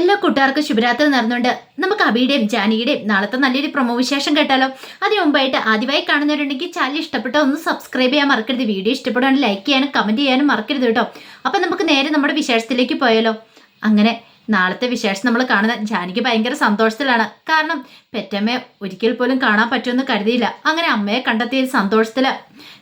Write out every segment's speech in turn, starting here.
എല്ലാ കൂട്ടുകാർക്കും ശുഭരാത്രി നടന്നുകൊണ്ട് നമുക്ക് അബിയുടെയും ജാനിയുടെയും നാളത്തെ നല്ലൊരു പ്രൊമോ വിശേഷം കേട്ടാലോ? അതിന് മുമ്പായിട്ട് ആദ്യമായി കാണുന്നവരുണ്ടെങ്കിൽ ചാനൽ ഇഷ്ടപ്പെട്ടോ ഒന്ന് സബ്സ്ക്രൈബ് ചെയ്യാൻ മറക്കരുത്. വീഡിയോ ഇഷ്ടപ്പെടുകയാണെങ്കിൽ ലൈക്ക് ചെയ്യാനും കമന്റ് ചെയ്യാനും മറക്കരുത് കേട്ടോ. അപ്പം നമുക്ക് നേരെ നമ്മുടെ വിശേഷത്തിലേക്ക് പോയാലോ. അങ്ങനെ നാളത്തെ വിശേഷം നമ്മൾ കാണുന്ന ജാനിക്ക് ഭയങ്കര സന്തോഷത്തിലാണ്. കാരണം പെറ്റമ്മയെ ഒരിക്കൽ പോലും കാണാൻ പറ്റുമെന്ന് കരുതിയില്ല. അങ്ങനെ അമ്മയെ കണ്ടെത്തിയ സന്തോഷത്തിൽ.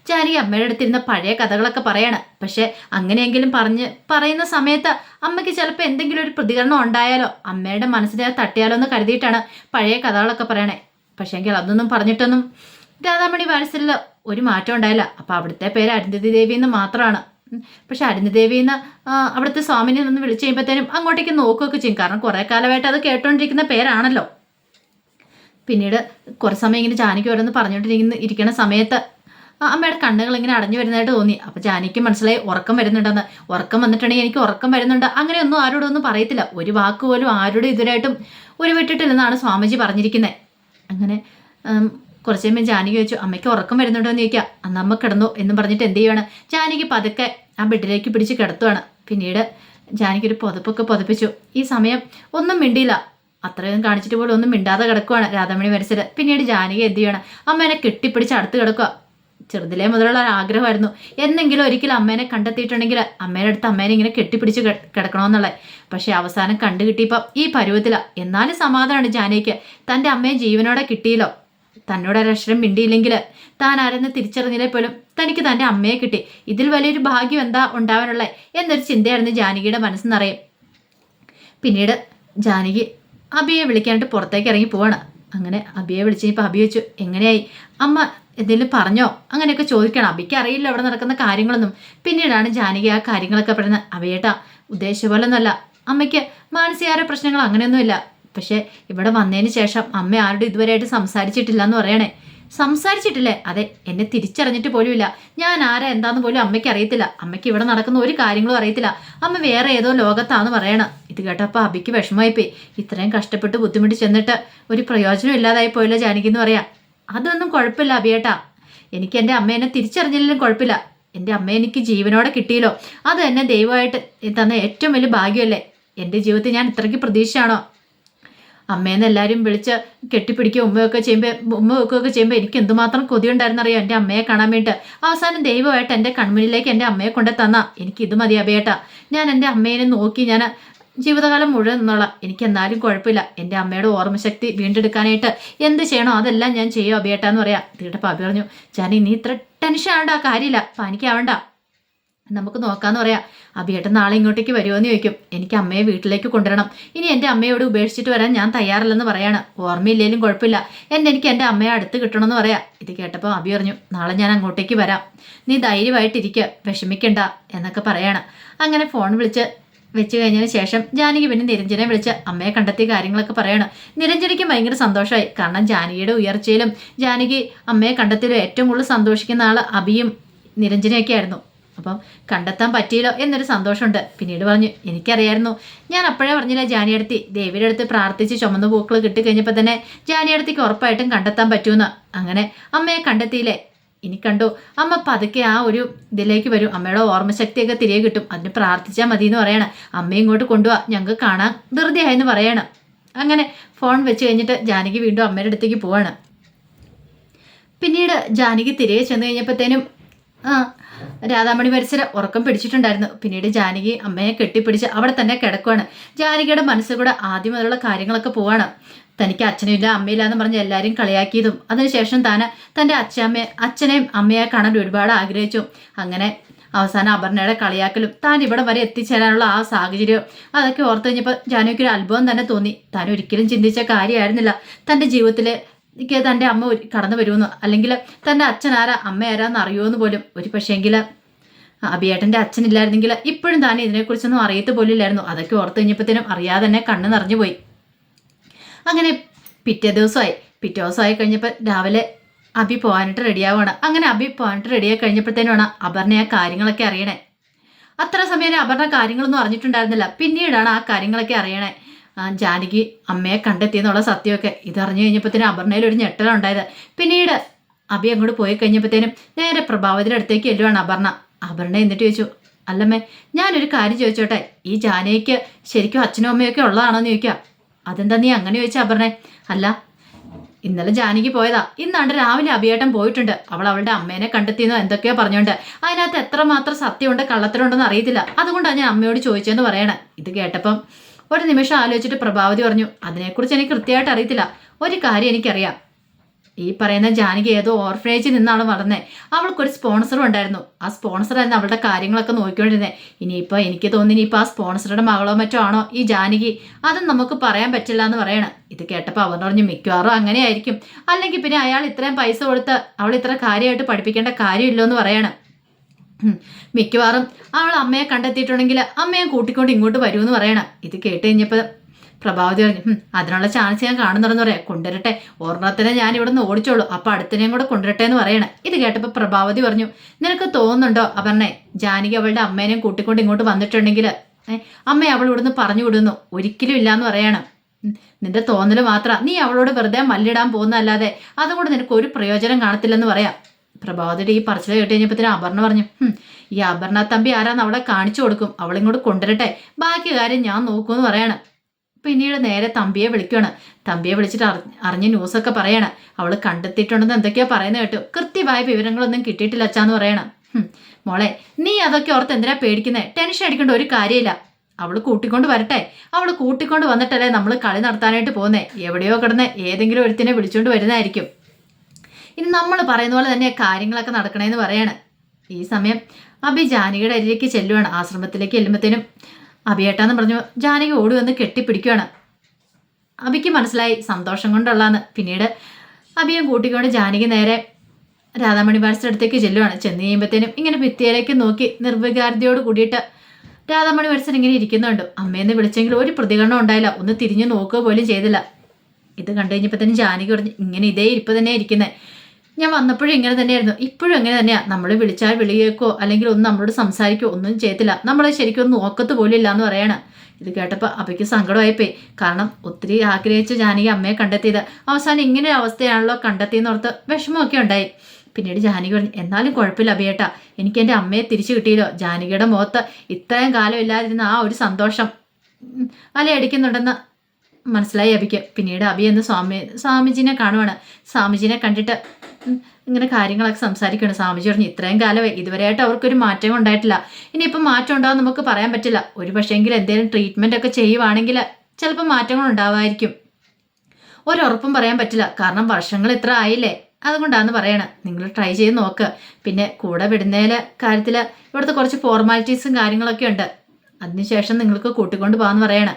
ജാനി അമ്മയുടെ അടുത്തിരുന്ന പഴയ കഥകളൊക്കെ പറയാണ്. പക്ഷെ അങ്ങനെയെങ്കിലും പറഞ്ഞ് പറയുന്ന സമയത്ത് അമ്മയ്ക്ക് ചിലപ്പോൾ എന്തെങ്കിലും ഒരു പ്രതികരണം ഉണ്ടായാലോ? അമ്മയുടെ മനസ്സിനെ തട്ടിയാലോ എന്ന് കരുതിയിട്ടാണ് പഴയ കഥകളൊക്കെ പറയണേ. പക്ഷേങ്കിൽ അതൊന്നും പറഞ്ഞിട്ടൊന്നും രാധാമണി വാരസിൽ ഒരു മാറ്റം ഉണ്ടായില്ല. അപ്പോൾ അവിടുത്തെ പേര് അരുന്ധതി ദേവി എന്ന് മാത്രമാണ്. പക്ഷെ അരുന്ധതി ദേവി എന്ന് അവിടുത്തെ സ്വാമിനെ ഒന്ന് വിളിച്ചു കഴിയുമ്പോഴത്തേനും അങ്ങോട്ടേക്ക് നോക്കുകയൊക്കെ ചെയ്യും. കാരണം കുറേ കാലമായിട്ട് അത് കേട്ടോണ്ടിരിക്കുന്ന പേരാണല്ലോ. പിന്നീട് കുറച്ച് സമയം ഇങ്ങനെ ജാനിക്ക് ഓരോന്ന് പറഞ്ഞുകൊണ്ടിരിക്കുന്ന ഇരിക്കുന്ന സമയത്ത് അമ്മയുടെ കണ്ണുകൾ ഇങ്ങനെ അടഞ്ഞു വരുന്നതായിട്ട് തോന്നി. അപ്പോൾ ജാനിക്ക് മനസ്സിലായി ഉറക്കം വരുന്നുണ്ടെന്ന്. ഉറക്കം വന്നിട്ടുണ്ടെങ്കിൽ എനിക്ക് ഉറക്കം വരുന്നുണ്ട്. അങ്ങനെയൊന്നും ആരോടും ഒന്നും പറയത്തില്ല. ഒരു വാക്ക് പോലും ആരോടും ഇതുവരായിട്ടും ഒരു വിട്ടിട്ടില്ലെന്നാണ് സ്വാമിജി പറഞ്ഞിരിക്കുന്നത് അങ്ങനെ കുറച്ച് കഴിയുമ്പോൾ ജാനകി ചോദിച്ചു അമ്മയ്ക്ക് ഉറക്കം വരുന്നുണ്ടോ? എന്ന് ചോദിക്കുക. അന്ന് അമ്മ കിടന്നു എന്ന് പറഞ്ഞിട്ട് എന്ത് ചെയ്യുവാണ്? ജാനകി പതുക്കെ ആ ബെഡിലേക്ക് പിടിച്ച് കിടത്തുവാണ്. പിന്നീട് ജാനകി ഒരു പുതപ്പൊക്കെ പുതപ്പിച്ചു. ഈ സമയം ഒന്നും മിണ്ടിയില്ല. അത്രയും കാണിച്ചിട്ട് പോലും ഒന്നും മിണ്ടാതെ കിടക്കുവാണ് രാധാമണി വരച്ചത് പിന്നീട് ജാനകി എന്ത് ചെയ്യണം അമ്മേനെ കെട്ടിപ്പിടിച്ച് അടുത്ത് കിടക്കുക. ചെറുതിലേ മുതലുള്ള ഒരു ആഗ്രഹമായിരുന്നു. എന്നെങ്കിലും ഒരിക്കലും അമ്മേനെ കണ്ടെത്തിയിട്ടുണ്ടെങ്കിൽ അമ്മേനെ അടുത്ത് അമ്മേനെ ഇങ്ങനെ കെട്ടിപ്പിടിച്ച് കിടക്കണമെന്നുള്ളത്. പക്ഷേ അവസാനം കണ്ടു കിട്ടിയപ്പോൾ ഈ പരുവത്തില. എന്നാലും സമാധാനമാണ് ജാനകിക്ക്. തന്റെ അമ്മയെ ജീവനോടെ കിട്ടിയല്ലോ. തന്നോട് ഒരക്ഷരം മിണ്ടിയില്ലെങ്കിൽ താൻ ആരെന്ന് തിരിച്ചറിഞ്ഞില്ലേ പോലും? തനിക്ക് തന്റെ അമ്മയെ കിട്ടി. ഇതിൽ വലിയൊരു ഭാഗ്യം എന്താ ഉണ്ടാവാനുള്ളത് എന്നൊരു ചിന്തയായിരുന്നു ജാനകിയുടെ മനസ്സെന്നറിയും പിന്നീട് ജാനകി അബിയെ വിളിക്കാനായിട്ട് പുറത്തേക്ക് ഇറങ്ങി പോവാണ്. അങ്ങനെ അബിയെ വിളിച്ച് ഇപ്പോൾ അബി വെച്ചു എങ്ങനെയായി? അമ്മ എന്തെങ്കിലും പറഞ്ഞോ? അങ്ങനെയൊക്കെ ചോദിക്കണം. അബിക്ക് അറിയില്ല അവിടെ നടക്കുന്ന കാര്യങ്ങളൊന്നും. പിന്നീടാണ് ജാനകി ആ കാര്യങ്ങളൊക്കെ പറയുന്നത്. അബിയേട്ടാ ഉദ്ദേശിച്ച പോലെ അമ്മയ്ക്ക് മാനസികാര പ്രശ്നങ്ങൾ അങ്ങനെയൊന്നുമില്ല. പക്ഷേ ഇവിടെ വന്നതിന് ശേഷം അമ്മ ആരോടും ഇതുവരെയായിട്ട് സംസാരിച്ചിട്ടില്ല എന്ന് പറയണേ. സംസാരിച്ചിട്ടില്ലേ? അതെ എന്നെ തിരിച്ചറിഞ്ഞിട്ട് പോലുമില്ല. ഞാൻ ആരാ എന്താന്ന് പോലും അമ്മയ്ക്ക് അറിയത്തില്ല. അമ്മയ്ക്ക് ഇവിടെ നടക്കുന്ന ഒരു കാര്യങ്ങളും അറിയത്തില്ല. അമ്മ വേറെ ഏതോ ലോകത്താന്ന് പറയണം. ഇത് കേട്ടപ്പോൾ അബിക്ക് വിഷമമായിപ്പോയി. ഇത്രയും കഷ്ടപ്പെട്ട് ബുദ്ധിമുട്ടി ചെന്നിട്ട് ഒരു പ്രയോജനം ഇല്ലാതായി പോയില്ല ജാനകി എന്ന് പറയാം. അതൊന്നും കുഴപ്പമില്ല അബിയേട്ടാ. എനിക്ക് എന്റെ അമ്മ എന്നെ തിരിച്ചറിഞ്ഞില്ലെങ്കിലും കുഴപ്പമില്ല. എന്റെ അമ്മ എനിക്ക് ജീവനോടെ കിട്ടിയല്ലോ. അത് എന്നെ ദൈവമായിട്ട് തന്ന ഏറ്റവും വലിയ ഭാഗ്യമല്ലേ? എന്റെ ജീവിതത്തിൽ ഞാൻ ഇത്രയ്ക്ക് പ്രതീക്ഷയാണോ? അമ്മേന്ന് എല്ലാവരും വിളിച്ച് കെട്ടിപ്പിടിക്കുക ഉമ്മയൊക്കെ ചെയ്യുമ്പോൾ ഉമ്മ വെക്കുകയൊക്കെ ചെയ്യുമ്പോൾ എനിക്ക് എന്തുമാത്രം കൊതിയുണ്ടായിരുന്നറിയാം എന്റെ അമ്മയെ കാണാൻ വേണ്ടിയിട്ട്. അവസാനം ദൈവമായിട്ട് എന്റെ കൺമുന്നിലേക്ക് എന്റെ അമ്മയെ കൊണ്ട് തന്ന എനിക്ക് ഇത് മതി അഭയേട്ടാ ഞാൻ എന്റെ അമ്മേനെ നോക്കി ഞാൻ ജീവിതകാലം മുഴുവൻ നിന്നുള്ള എനിക്ക് എന്നാലും കുഴപ്പമില്ല. എന്റെ അമ്മയുടെ ഓർമ്മശക്തി വീണ്ടെടുക്കാനായിട്ട് എന്ത് ചെയ്യണോ അതെല്ലാം ഞാൻ ചെയ്യും അഭയേട്ടാ എന്ന് പറയാം. തീട്ടപ്പ അഭി പറഞ്ഞു ജാനി നീ ഇത്ര ടെൻഷൻ ആവണ്ട കാര്യമില്ല. പാനിക്കാവണ്ട. നമുക്ക് നോക്കാന്ന് പറയാം അഭിയേട്ടൻ നാളെ ഇങ്ങോട്ടേക്ക് വരുമോ എന്ന് ചോദിക്കും. എനിക്ക് അമ്മയെ വീട്ടിലേക്ക് കൊണ്ടുവരണം. ഇനി എന്റെ അമ്മയോട് ഉപേക്ഷിച്ചിട്ട് വരാൻ ഞാൻ തയ്യാറല്ലെന്ന് പറയാണ്. ഓർമ്മയില്ലേലും കുഴപ്പമില്ല. എന്നെ എനിക്ക് എന്റെ അമ്മയെ അടുത്ത് കിട്ടണമെന്ന് പറയാം. ഇത് കേട്ടപ്പോൾ അഭി പറഞ്ഞു നാളെ ഞാൻ അങ്ങോട്ടേക്ക് വരാം. നീ ധൈര്യമായിട്ടിരിക്കുക വിഷമിക്കണ്ട എന്നൊക്കെ പറയാണ്. അങ്ങനെ ഫോൺ വിളിച്ച് വെച്ച് കഴിഞ്ഞതിന് ശേഷം ജാനകി പിന്നെ നിരഞ്ജനെ വിളിച്ച് അമ്മയെ കണ്ടെത്തിയ കാര്യങ്ങളൊക്കെ പറയാണ്. നിരഞ്ജനയ്ക്ക് ഭയങ്കര സന്തോഷമായി. കാരണം ജാനകിയുടെ ഉയർച്ചയിലും ജാനകി അമ്മയെ കണ്ടെത്തിയതിലും ഏറ്റവും കൂടുതൽ സന്തോഷിക്കുന്ന ആൾ അഭിയും നിരഞ്ജനയൊക്കെ ആയിരുന്നു അപ്പം കണ്ടെത്താൻ പറ്റിയല്ലോ എന്നൊരു സന്തോഷമുണ്ട്. പിന്നീട് പറഞ്ഞു എനിക്കറിയായിരുന്നു. ഞാൻ അപ്പോഴേ പറഞ്ഞില്ല ജാനിയടുത്തി ദേവിയുടെ അടുത്ത് പ്രാർത്ഥിച്ച് ചുമന്ന പൂക്കൾ കിട്ടിക്കഴിഞ്ഞപ്പോൾ തന്നെ ജാനിയടുത്തേക്ക് ഉറപ്പായിട്ടും കണ്ടെത്താൻ പറ്റുമെന്ന് അങ്ങനെ അമ്മയെ കണ്ടെത്തിയില്ലേ? ഇനി കണ്ടു. അമ്മ പതുക്കെ ആ ഒരു ഇതിലേക്ക് വരും. അമ്മയുടെ ഓർമ്മശക്തിയൊക്കെ തിരികെ കിട്ടും. അതിന് പ്രാർത്ഥിച്ചാൽ മതി എന്ന് പറയണം. അമ്മയെ ഇങ്ങോട്ട് കൊണ്ടുപോവാ ഞങ്ങൾക്ക് കാണാൻ ധൃതിയായെന്ന് പറയണം. അങ്ങനെ ഫോൺ വെച്ച് കഴിഞ്ഞിട്ട് ജാനകി വീണ്ടും അമ്മയുടെ അടുത്തേക്ക് പോവാണ്. പിന്നീട് ജാനകി തിരികെ ചെന്ന് കഴിഞ്ഞപ്പോഴത്തേനും ആ രാധാമണി മരിച്ചത് ഉറക്കം പിടിച്ചിട്ടുണ്ടായിരുന്നു. പിന്നീട് ജാനകി അമ്മയെ കെട്ടിപ്പിടിച്ച് അവിടെ തന്നെ കിടക്കുവാണ്. ജാനകിയുടെ മനസ്സിൽ കൂടെ ആദ്യം മുതലുള്ള കാര്യങ്ങളൊക്കെ പോവാണ്. തനിക്ക് അച്ഛനില്ല അമ്മയില്ല എന്ന് പറഞ്ഞ് എല്ലാവരും കളിയാക്കിയതും. അതിനുശേഷം താൻ തന്റെ അച്ഛമ്മയെ അച്ഛനെയും അമ്മയെ കാണാൻ ഒരുപാട് ആഗ്രഹിച്ചു. അങ്ങനെ അവസാനം അപർണയുടെ കളിയാക്കലും താൻ ഇവിടെ വരെ എത്തിച്ചേരാനുള്ള ആ സാഹചര്യവും അതൊക്കെ ഓർത്ത് കഴിഞ്ഞപ്പോൾ ജാനകിക്ക് ഒരു അത്ഭുതം തന്നെ തോന്നി. താൻ ഒരിക്കലും ചിന്തിച്ച കാര്യമായിരുന്നില്ല. തന്റെ ജീവിതത്തിൽ എനിക്ക് തന്റെ അമ്മ കടന്നു വരുമെന്ന് അല്ലെങ്കിൽ തന്റെ അച്ഛൻ ആരാ അമ്മ ആരാന്ന് അറിയുമെന്ന് പോലും ഒരു പക്ഷേങ്കിൽ അഭിയേട്ടന്റെ അച്ഛനില്ലായിരുന്നെങ്കിൽ ഇപ്പോഴും താൻ ഇതിനെക്കുറിച്ചൊന്നും അറിയത്ത് പോലും ഇല്ലായിരുന്നു അതൊക്കെ ഓർത്ത് കഴിഞ്ഞപ്പോഴത്തേനും അറിയാതെ തന്നെ കണ്ണ് നിറഞ്ഞു പോയി. അങ്ങനെ പിറ്റേ ദിവസമായി. പിറ്റേ ദിവസമായി കഴിഞ്ഞപ്പോൾ രാവിലെ അബി പോകാനായിട്ട് റെഡിയാവുകയാണ് അങ്ങനെ അബി പോകാനായിട്ട് റെഡിയായി കഴിഞ്ഞപ്പോഴത്തേനുമാണ് അപർണ ആ കാര്യങ്ങളൊക്കെ അറിയണേ. അത്ര സമയം അപർണ കാര്യങ്ങളൊന്നും അറിഞ്ഞിട്ടുണ്ടായിരുന്നില്ല. പിന്നീടാണ് ആ കാര്യങ്ങളൊക്കെ അറിയണേ. ജാനകി അമ്മയെ കണ്ടെത്തിയെന്നുള്ള സത്യമൊക്കെ. ഇതറിഞ്ഞു കഴിഞ്ഞപ്പോഴത്തേനും അപർണയിൽ ഒരു ഞെട്ടലുണ്ടായത് പിന്നീട് അഭി അങ്ങോട്ട് പോയി കഴിഞ്ഞപ്പോഴത്തേനും നേരെ പ്രഭാവതിയുടെ അടുത്തേക്ക് എല്ലുവാണ് അപർണ. അപർണ എന്നിട്ട് ചോദിച്ചു അല്ലമ്മേ ഞാനൊരു കാര്യം ചോദിച്ചോട്ടെ? ഈ ജാനകിക്ക് ശരിക്കും അച്ഛനും അമ്മയൊക്കെ ഉള്ളതാണോ എന്ന് ചോദിക്കാം. അതെന്താ നീ അങ്ങനെ ചോദിച്ചാ അപർണേ? അല്ല ഇന്നലെ ജാനകി പോയതാ. ഇന്നാണ്ട് രാവിലെ അഭിയേട്ടൻ പോയിട്ടുണ്ട്. അവൾ അവളുടെ അമ്മേനെ കണ്ടെത്തിയെന്നോ എന്തൊക്കെയോ പറഞ്ഞോണ്ട്. അതിനകത്ത് എത്രമാത്രം സത്യമുണ്ട് കള്ളത്തിലുണ്ടെന്ന് അറിയത്തില്ല. അതുകൊണ്ടാണ് ഞാൻ അമ്മയോട് ചോദിച്ചതെന്ന് പറയണേ. ഇത് കേട്ടപ്പം ഒരു നിമിഷം ആലോചിച്ചിട്ട് പ്രഭാവതി പറഞ്ഞു അതിനെക്കുറിച്ച് എനിക്ക് കൃത്യമായിട്ട് അറിയത്തില്ല. ഒരു കാര്യം എനിക്കറിയാം. ഈ പറയുന്ന ജാനകി ഏതോ ഓർഫനേജിൽ നിന്നാണ് വളർന്നത് അവൾക്കൊരു സ്പോൺസറും ഉണ്ടായിരുന്നു. ആ സ്പോൺസറായിരുന്നു അവളുടെ കാര്യങ്ങളൊക്കെ നോക്കിക്കൊണ്ടിരുന്നത് ഇനിയിപ്പോൾ എനിക്ക് തോന്നി ഇനിയിപ്പോൾ ആ സ്പോൺസറുടെ മകളോ മറ്റോ ആണോ ഈ ജാനകി? അതും നമുക്ക് പറയാൻ പറ്റില്ല എന്ന് പറയണം. ഇത് കേട്ടപ്പോൾ അവർ പറഞ്ഞു മിക്കവാറും അങ്ങനെയായിരിക്കും. അല്ലെങ്കിൽ പിന്നെ അയാൾ ഇത്രയും പൈസ കൊടുത്ത് അവൾ ഇത്ര കാര്യമായിട്ട് പഠിപ്പിക്കേണ്ട കാര്യമില്ലോ എന്ന് പറയണം. മിക്കവാറും അവൾ അമ്മയെ കണ്ടെത്തിയിട്ടുണ്ടെങ്കിൽ അമ്മയെ കൂട്ടിക്കൊണ്ട് ഇങ്ങോട്ട് വരുമെന്ന് പറയണം. ഇത് കേട്ട് കഴിഞ്ഞപ്പോൾ പ്രഭാവതി പറഞ്ഞു "ഹും, അതിനുള്ള ചാൻസ് ഞാൻ കാണുന്നുണ്ടെന്ന് പറയാം. കൊണ്ടുവരട്ടെ. ഒരെണ്ണത്തിനെ ഞാൻ ഇവിടെ നിന്ന് ഓടിച്ചോളൂ. അപ്പം അടുത്തിനെയും കൂടെ കൊണ്ടുവരട്ടെ എന്ന് പറയണേ. ഇത് കേട്ടപ്പോൾ പ്രഭാവതി പറഞ്ഞു നിനക്ക് തോന്നുന്നുണ്ടോ? അപർണെ ജാനകി അവളുടെ അമ്മേനെയും കൂട്ടിക്കൊണ്ട് ഇങ്ങോട്ട് വന്നിട്ടുണ്ടെങ്കിൽ അമ്മ അവൾ ഇവിടുന്ന് പറഞ്ഞു വിടുന്നു. ഒരിക്കലും ഇല്ലയെന്ന് പറയണം. നിന്റെ തോന്നൽ മാത്രം. നീ അവളോട് വെറുതെ മല്ലിടാൻ പോകുന്നതല്ലാതെ അതുകൊണ്ട് നിനക്ക് ഒരു പ്രയോജനം കാണത്തില്ലെന്ന് പറയാം. പ്രഭാവതിയുടെ ഈ പറച്ചിൽ കേട്ട് കഴിഞ്ഞപ്പോഴത്തേനും അപർണ പറഞ്ഞു ഈ അപർണ തമ്പി ആരാന്ന് അവളെ കാണിച്ചു കൊടുക്കും. അവളിങ്ങോട്ട് കൊണ്ടുവരട്ടെ. ബാക്കി കാര്യം ഞാൻ നോക്കുമെന്ന് പറയാണ്. പിന്നീട് നേരെ തമ്പിയെ വിളിക്കുകയാണ് തമ്പിയെ വിളിച്ചിട്ട് അറി അറിഞ്ഞ ന്യൂസൊക്കെ പറയാണ്. അവൾ കണ്ടെത്തിയിട്ടുണ്ടെന്ന് എന്തൊക്കെയാ പറയുന്നത് കേട്ടു. കൃത്യമായ വിവരങ്ങളൊന്നും കിട്ടിയിട്ടില്ല അച്ചാന്ന് പറയണം. "ഹും, മോളെ നീ അതൊക്കെ ഓർത്ത് എന്തിനാ പേടിക്കുന്നേ? ടെൻഷൻ അടിക്കേണ്ട ഒരു കാര്യമില്ല. അവൾ കൂട്ടിക്കൊണ്ട് വരട്ടെ. അവൾ കൂട്ടിക്കൊണ്ട് വന്നിട്ടല്ലേ നമ്മൾ കളി നടത്താനായിട്ട് പോകുന്നേ? എവിടെയോ കിടന്ന് ഏതെങ്കിലും ഒരുത്തിനെ വിളിച്ചുകൊണ്ട് വരുന്നതായിരിക്കും. ഇനി നമ്മൾ പറയുന്ന പോലെ തന്നെ കാര്യങ്ങളൊക്കെ നടക്കണേന്ന് പറയാണ്. ഈ സമയം അഭി ജാനകിയുടെ അരിയിലേക്ക് ചെല്ലുവാണ്. ആശ്രമത്തിലേക്ക് ചെല്ലുമ്പോഴത്തേനും അഭിയേട്ടാന്ന് പറഞ്ഞു ജാനകി ഓടി വന്ന് കെട്ടിപ്പിടിക്കുകയാണ് അഭിക്ക് മനസ്സിലായി സന്തോഷം കൊണ്ടുള്ളാന്ന്. പിന്നീട് അഭിയും കൂട്ടിക്കൊണ്ട് ജാനകി നേരെ രാധാമണി ബാർസിന്റെ അടുത്തേക്ക് ചെല്ലുവാണ്. ചെന്ന് കഴിയുമ്പോഴത്തേനും ഇങ്ങനെ ഭിത്തിയിലേക്ക് നോക്കി നിർവികാരതയോട് കൂടിയിട്ട് രാധാമണി ബാർസൻ ഇങ്ങനെ ഇരിക്കുന്നുണ്ട്. അമ്മയെന്ന് വിളിച്ചെങ്കിൽ ഒരു പ്രതികരണം ഉണ്ടായില്ല. ഒന്ന് തിരിഞ്ഞു നോക്കുക പോലും ചെയ്തില്ല. ഇത് കണ്ടു കഴിഞ്ഞപ്പോൾ തന്നെ ജാനകി പറഞ്ഞു ഇങ്ങനെ ഇതേ ഇരിപ്പ് തന്നെ ഇരിക്കുന്നത് ഞാൻ വന്നപ്പോഴും ഇങ്ങനെ തന്നെയായിരുന്നു. ഇപ്പോഴും ഇങ്ങനെ തന്നെയാണ് നമ്മൾ വിളിച്ചാൽ വിളിയേക്കോ അല്ലെങ്കിൽ ഒന്ന് നമ്മളോട് സംസാരിക്കോ ഒന്നും ചെയ്യത്തില്ല. നമ്മളെ ശരിക്കും ഒന്ന് പോലും ഇല്ല എന്ന് പറയാണ്. ഇത് കേട്ടപ്പോൾ അപ്പയ്ക്ക് സങ്കടമായിപ്പോയി. കാരണം ഒത്തിരി ആഗ്രഹിച്ച് ജാനകി അമ്മയെ കണ്ടെത്തിയത്. അവസാനം ഇങ്ങനെ അവസ്ഥയാണല്ലോ കണ്ടെത്തിയെന്നോർത്ത് വിഷമമൊക്കെ ഉണ്ടായി. പിന്നീട് ജാനകി പറഞ്ഞു എന്നാലും കുഴപ്പമില്ല അഭിയേട്ട എനിക്ക് എന്റെ അമ്മയെ തിരിച്ചു കിട്ടിയല്ലോ. ജാനകിയുടെ മുഖത്ത് ഇത്രയും കാലം ഇല്ലാതിരുന്ന ആ ഒരു സന്തോഷം അലയടിക്കുന്നുണ്ടെന്ന് മനസ്സിലായി അഭിക്ക് പിന്നീട് അഭി എന്ന് സ്വാമി സ്വാമിജിനെ കാണുവാണ്. സ്വാമിജിനെ കണ്ടിട്ട് ഇങ്ങനെ കാര്യങ്ങളൊക്കെ സംസാരിക്കുകയാണ് സ്വാമിജി പറഞ്ഞു ഇത്രയും കാലമേ ഇതുവരെയായിട്ട് അവർക്കൊരു മാറ്റം ഉണ്ടായിട്ടില്ല. ഇനിയിപ്പം മാറ്റം ഉണ്ടാവും നമുക്ക് പറയാൻ പറ്റില്ല. ഒരു പക്ഷേങ്കിൽ എന്തെങ്കിലും ട്രീറ്റ്മെന്റ് ഒക്കെ ചെയ്യുവാണെങ്കിൽ ചിലപ്പോൾ മാറ്റങ്ങൾ ഉണ്ടാവായിരിക്കും. ഒരുറപ്പും പറയാൻ പറ്റില്ല. കാരണം വർഷങ്ങൾ ഇത്ര ആയില്ലേ? അതുകൊണ്ടാണെന്ന് പറയണം. നിങ്ങൾ ട്രൈ ചെയ്ത് നോക്ക്. പിന്നെ കൂടെ വിടുന്നതിലെ കാര്യത്തിൽ ഇവിടുത്തെ കുറച്ച് ഫോർമാലിറ്റീസും കാര്യങ്ങളൊക്കെ ഉണ്ട്. അതിനുശേഷം നിങ്ങൾക്ക് കൂട്ടിക്കൊണ്ട് പോകാമെന്ന് പറയണം.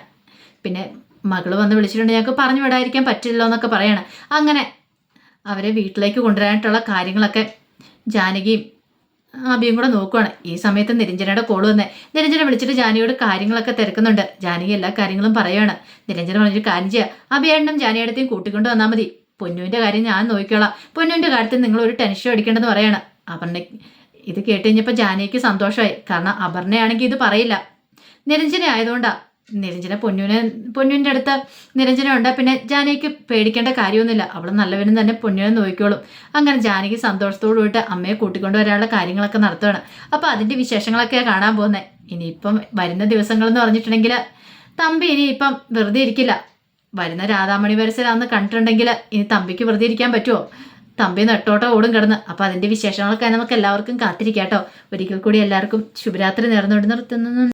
പിന്നെ മകൾ വന്ന് വിളിച്ചിട്ടുണ്ട് ഞങ്ങൾക്ക് പറഞ്ഞു വിടാതിരിക്കാൻ പറ്റില്ലല്ലോ എന്നൊക്കെ പറയണം. അങ്ങനെ അവരെ വീട്ടിലേക്ക് കൊണ്ടുവരാനായിട്ടുള്ള കാര്യങ്ങളൊക്കെ ജാനകിയും അബിയും കൂടെ നോക്കുവാണ്. ഈ സമയത്ത് നിരഞ്ജനയുടെ കോൾ വന്നേ. നിരഞ്ജന വിളിച്ചിട്ട് ജാനിയോട് കാര്യങ്ങളൊക്കെ തിരക്കുന്നുണ്ട്. ജാനകി എല്ലാ കാര്യങ്ങളും പറയുകയാണ് നിരഞ്ജന പറഞ്ഞൊരു കാര്യം ചെയ്യുക അഭിയേണ്ണും ജാനകിയടത്തെയും കൂട്ടിക്കൊണ്ട് വന്നാൽ മതി. പൊന്നുവിന്റെ കാര്യം ഞാൻ നോക്കിക്കോളാം. പൊന്നുവിന്റെ കാര്യത്തിൽ നിങ്ങൾ ഒരു ടെൻഷൻ അടിക്കേണ്ടെന്ന് പറയാണ്. അപർണ ഇത് കേട്ട് കഴിഞ്ഞപ്പോൾ ജാനകിക്ക് സന്തോഷമായി. കാരണം അപർണയാണെങ്കിൽ ഇത് പറയില്ല. നിരഞ്ജന ആയതുകൊണ്ടാ നിരഞ്ജന പൊന്നുവിനെ പൊന്നുവിന്റെ അടുത്ത് നിരഞ്ജന ഉണ്ട്. പിന്നെ ജാനകിക്ക് പേടിക്കേണ്ട കാര്യമൊന്നുമില്ല. അവൾ നല്ലവനും തന്നെ പൊന്നുവിനെ നോക്കിക്കോളും. അങ്ങനെ ജാനകി സന്തോഷത്തോടു കൂടിയിട്ട് അമ്മയെ കൂട്ടിക്കൊണ്ട് വരാനുള്ള കാര്യങ്ങളൊക്കെ നടത്തുകയാണ് അപ്പോൾ അതിന്റെ വിശേഷങ്ങളൊക്കെ കാണാൻ പോകുന്നത് ഇനിയിപ്പം വരുന്ന ദിവസങ്ങളെന്ന് പറഞ്ഞിട്ടുണ്ടെങ്കിൽ തമ്പി ഇനിയിപ്പം വെറുതെ ഇരിക്കില്ല. വരുന്ന രാധാമണി വരസലാന്ന് കണ്ടിട്ടുണ്ടെങ്കിൽ ഇനി തമ്പിക്ക് വെറുതെ ഇരിക്കാൻ പറ്റുമോ തമ്പി നെട്ടോട്ടോ ഓടും കിടന്ന്. അപ്പോൾ അതിന്റെ വിശേഷങ്ങളൊക്കെ നമുക്ക് എല്ലാവർക്കും കാത്തിരിക്കാം കേട്ടോ. ഒരിക്കൽ കൂടി എല്ലാവർക്കും ശുഭരാത്രി നേർന്നുകൊണ്ട് നിർത്തുന്നു.